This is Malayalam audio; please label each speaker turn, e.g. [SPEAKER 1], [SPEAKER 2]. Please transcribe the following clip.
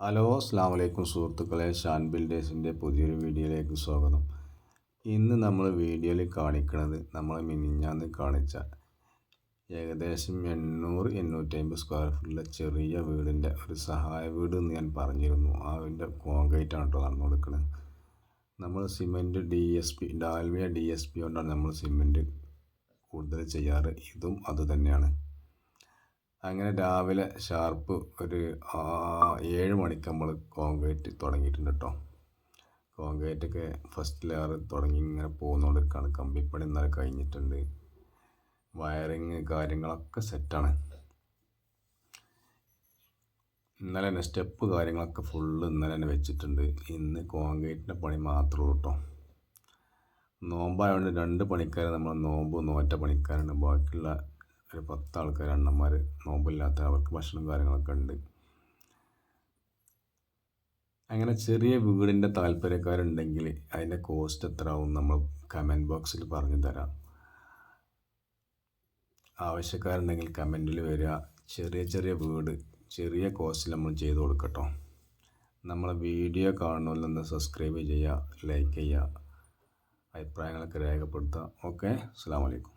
[SPEAKER 1] ഹലോ അസ്സാം വലൈക്കും സുഹൃത്തുക്കളെ. ഷാൻ ബിൽഡേഴ്സിന്റെ പുതിയൊരു വീഡിയോയിലേക്ക് സ്വാഗതം. ഇന്ന് നമ്മൾ വീഡിയോയിൽ കാണിക്കുന്നത് നമ്മൾ മിനിഞ്ഞാന്ന് കാണിച്ച ഏകദേശം എണ്ണൂറ് എണ്ണൂറ്റമ്പത് സ്ക്വയർ ഫീറ്റിലെ ചെറിയ വീടിന്റെ ഒരു സഹായ വീട് എന്ന് ഞാൻ പറഞ്ഞിരുന്നു. ആ വീടിന്റെ കോൺക്രീറ്റ് ആണ് കേട്ടോ നടന്നു കൊടുക്കുന്നത് നമ്മൾ cement D S P Dalmia D S P കൊണ്ടാണ് നമ്മൾ സിമെന്റ് കൂടുതൽ ചെയ്യാറ്. ഇതും അതുതന്നെയാണ് അങ്ങനെ രാവിലെ ഷാർപ്പ് ഒരു ഏഴ് മണിക്ക് നമ്മൾ കോൺക്രീറ്റ് തുടങ്ങിയിട്ടുണ്ട് കേട്ടോ കോൺക്രീറ്റൊക്കെ ഫസ്റ്റ് ലെയർ തുടങ്ങി ഇങ്ങനെ പോകുന്നോണ്ടിരിക്കുകയാണ് കമ്പിപ്പണി ഇന്നലെ കഴിഞ്ഞിട്ടുണ്ട്. വയറിങ് കാര്യങ്ങളൊക്കെ സെറ്റാണ്. ഇന്നലെ തന്നെ സ്റ്റെപ്പ് കാര്യങ്ങളൊക്കെ ഫുള്ള് ഇന്നലെ തന്നെ വെച്ചിട്ടുണ്ട്. ഇന്ന് കോൺക്രീറ്റിന്റെ പണി മാത്രമേ ഉള്ളൂ കേട്ടോ നോമ്പായതുകൊണ്ട് രണ്ട് പണിക്കാർ നമ്മൾ നോമ്പ് നോറ്റ പണിക്കാരാണ്. ബാക്കിയുള്ള ഒരു പത്ത് ആൾക്കാർ അണ്ണന്മാർ നോമ്പില്ലാത്ത അവർക്ക് ഭക്ഷണം കാര്യങ്ങളൊക്കെ ഉണ്ട്. അങ്ങനെ ചെറിയ വീടിന്റെ താല്പര്യക്കാരുണ്ടെങ്കിൽ അതിന്റെ കോസ്റ്റ് എത്ര ആവും നമ്മൾ കമന്റ് ബോക്സിൽ പറഞ്ഞു തരാം. ആവശ്യക്കാരുണ്ടെങ്കിൽ കമന്റിൽ വരിക. ചെറിയ ചെറിയ വീട് ചെറിയ കോസ്റ്റിൽ നമ്മൾ ചെയ്ത് കൊടുക്കട്ടോ. നമ്മളെ വീഡിയോ കാണുന്നതിലൊന്ന് സബ്സ്ക്രൈബ് ചെയ്യുക ലൈക്ക് ചെയ്യുക അഭിപ്രായങ്ങളൊക്കെ രേഖപ്പെടുത്തുക. ഓക്കെ അസ്സാം വലൈക്കും